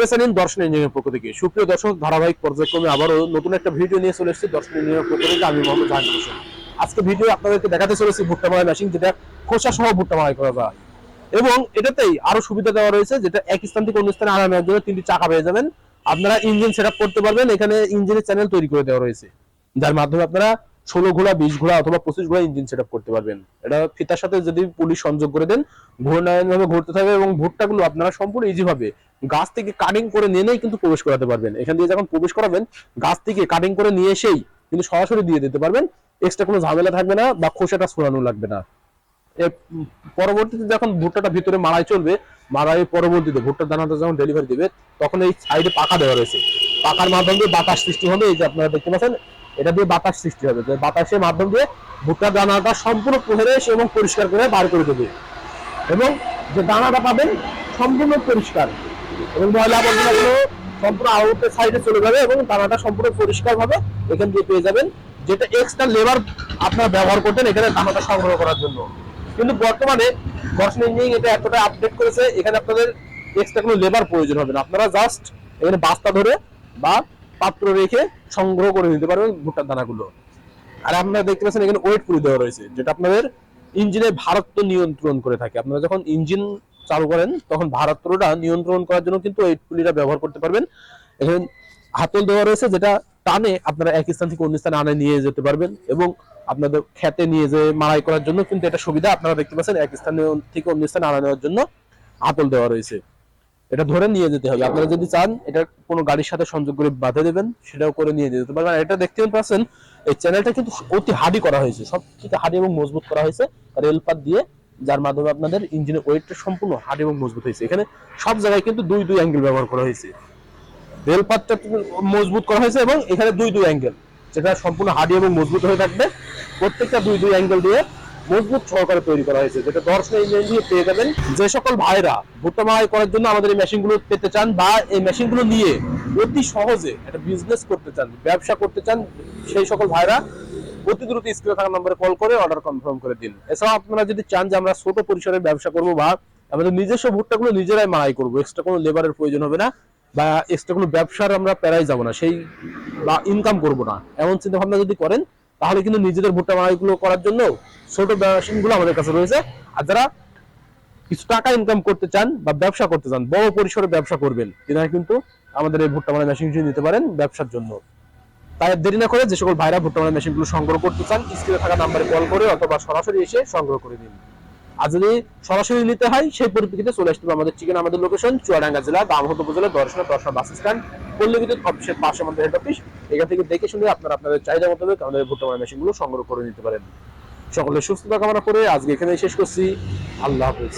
দর্শন ইঞ্জিনিয়ার পক্ষ থেকে। সুপ্রিয় দর্শক, ধারাবাহিক পর্যায়ক্রমে আবারও নতুন একটা ভিডিও নিয়ে চলে এসেছি দর্শন ইঞ্জিনিয়ার পক্ষ থেকে। আমি মোহাম্মদ হোসেন। আজকে ভিডিও আপনাদেরকে দেখাতে চলেছি ভুট্টা মেশিন, যেটা খোসা সহ ভুট্টা করা যায়। এবং এটাতেই আরও সুবিধা দেওয়া রয়েছে, যেটা এক স্থান থেকে অন্য স্থানে আনানোর জন্য তিনটি চাকা পেয়ে যাবেন। আপনারা ইঞ্জিন সেট করতে পারবেন। এখানে ইঞ্জিনের চ্যানেল তৈরি করে দেওয়া রয়েছে। যার মাধ্যমে আপনারা ষোলো ঘোড়া, বিশ ঘোড়া অথবা পঁচিশ ঘোড়া ইঞ্জিন সেট করতে পারবেন। এটা ফিতার সাথে যদি পুলিশ সংযোগ করে দেন ঘূর্ণায়ন ভাবে ঘুরতে থাকবে এবং ভুট্টাগুলো আপনারা সম্পূর্ণ ইজি ভাবে গাছ থেকে কাটিং করে নিয়ে কিন্তু প্রবেশ করাতে পারবেন। এখান দিয়ে যখন প্রবেশ করাবেন, গাছ থেকে কাটিং করে নিয়ে এসেই কিন্তু সরাসরি দিয়ে দিতে পারবেন। এক্সট্রা কোনো ঝামেলা থাকবে না বা খোসাটা ছড়ানো লাগবে না। পরবর্তীতে যখন ভুট্টাটা ভিতরে মারাই চলবে মারাই পরবর্তীতে ভুট্টার দানাটা যখন ডেলিভারি দিবে, তখন এই সাইডে পাকা দেওয়া রয়েছে। পাকার মাধ্যমে বাতাস সৃষ্টি হবে, এই যে আপনারা দেখতে পাচ্ছেন এটা দিয়ে বাতাস সৃষ্টি হবে। বাতাসের মাধ্যম দিয়ে ভুট্টার দানাটা সম্পূর্ণ ফ্রেশ এবং পরিষ্কার করে বার করে দেবে। এবং যে দানাটা পাবেন সম্পূর্ণ পরিষ্কার। এবং ময়লা আবর্জনাগুলো সম্পূর্ণ আউটের সাইডে চলে যাবে এবং দানাটা সম্পূর্ণ পরিষ্কার ভাবে এখান দিয়ে পেয়ে যাবেন, যেটা এক্সট্রা লেবার আপনারা ব্যবহার করতেন এখানে দানাটা সংগ্রহ করার জন্য। কিন্তু বর্তমানে বর্ষণ ইঞ্জিনিয়ারিং এটা এতটা আপডেট করেছে, এখানে আপনাদের এক্সট্রা কোনো লেবার প্রয়োজন হবে না। আপনারা জাস্ট এখানে বাস্তা ধরে বা পাত্র রেখে সংগ্রহ করে নিতে পারবেন ভুট্টার দানাগুলো। আর আপনারা দেখতে পাচ্ছেন এখানে ওয়েট পুলি দেওয়া রয়েছে, যেটা আপনাদের ইঞ্জিনের ভারত্ব নিয়ন্ত্রণ করে থাকে। আপনারা যখন ইঞ্জিন চালু করেন, তখন ভারত্বটা নিয়ন্ত্রণ করার জন্য কিন্তু ওয়েট পুলিটা ব্যবহার করতে পারবেন। এখানে হাতল দেওয়া রয়েছে, যেটা টানে আপনারা এক স্থান থেকে অন্য স্থানে আনে নিয়ে যেতে পারবেন এবং আপনাদের খেতে নিয়ে যে মারাই করার জন্য কিন্তু এটা সুবিধা। আপনারা দেখতে পাচ্ছেন এক স্থানে থেকে অন্য স্থানে আনা নেওয়ার জন্য হাতল দেওয়া রয়েছে। এটা ধরে নিয়ে যেতে হবে। আপনারা যদি চান, এটা কোনো গাড়ির সাথে সংযোগ করে বাঁধে দেবেন, সেটাও করে নিয়ে যেতে পারবেন এটা দেখতে পাচ্ছেন, এই চ্যানেলটা কিন্তু অতি হার্ডি করা হয়েছে। সব থেকে হার্ডি এবং মজবুত করা হয়েছে। রেলপাত দিয়ে যার মাধ্যমে আপনাদের ইঞ্জিনের ওয়েটটা সম্পূর্ণ হার্ডি এবং মজবুত হয়েছে। এখানে সব জায়গায় কিন্তু দুই দুই অ্যাঙ্গেল ব্যবহার করা হয়েছে। রেলপাতটা মজবুত করা হয়েছে এবং এখানে দুই দুই অ্যাঙ্গেল যেটা সম্পূর্ণ হার্ডি এবং মজবুত হয়ে থাকবে। প্রত্যেকটা দুই দুই অ্যাঙ্গেল দিয়ে মজবুত সহকারে তৈরি করা হয়েছে, যেটা দর্শন ইঞ্জিন দিয়ে পেয়ে যাবেন। যে সকল ভাইরা ভুট্টা মারাই করার জন্য আমাদের এই মেশিনগুলো পেতে চান বা এই মেশিনগুলো নিয়ে অতি সহজে একটা বিজনেস করতে চান, ব্যবসা করতে চান, সেই সকল ভাইরা অতি দ্রুত স্ক্রিনে থাকা নম্বরে কল করে অর্ডার কনফার্ম করে দিন। এছাড়াও আপনারা যদি চান যে আমরা ছোট পরিসরে ব্যবসা করব বা আমাদের নিজস্ব ভুট্টাগুলো নিজেরাই মারাই করব এক্সট্রা কোনো লেবারের প্রয়োজন হবে না বা এক্সট্রা কোনো ব্যবসার আমরা প্যারাই যাব না, সেই বা ইনকাম করব না। এমন চিন্তা ভাবনা যদি করেন তাহলে কিন্তু নিজেদের ভুট্টা মারাইগুলো করার জন্য ছোট মেশিনগুলো আমাদের কাছে রয়েছে। আর যারা কিছু টাকা ইনকাম করতে চান বা ব্যবসা করতে চান, বড় পরিসরে ব্যবসা করবেন তিনারা কিন্তু আমাদের এই ভুট্টা মারা মেশিনটি নিতে পারেন ব্যবসার জন্য। তাই দেরি না করে যে সকল ভাইরা ভুট্টা মারা মেশিনগুলো সংগ্রহ করতে চান স্ক্রিনে থাকা নাম্বারে কল করে অথবা সরাসরি এসে সংগ্রহ করে দিন আর যদি সরাসরি নিতে হয়, সেই পরিপ্রেক্ষিতে চলে আসতে হবে আমাদের ঠিকানা, আমাদের লোকেশন চুয়াডাঙ্গা জেলা দামহত উপজেলা, দর্শনা দর্শনা বাস স্ট্যান্ড পল্লী বিদ্যুৎ অফিসের পাশে আমাদের হেড অফিস এখান থেকে দেখে শুনে আপনারা আপনাদের চাহিদা মোতাবেক আমাদের ভুট্টা মেশিনগুলো সংগ্রহ করে নিতে পারেন। সকলের সুস্থতা কামনা করে আজকে এখানে শেষ করছি। আল্লাহ হাফিজ।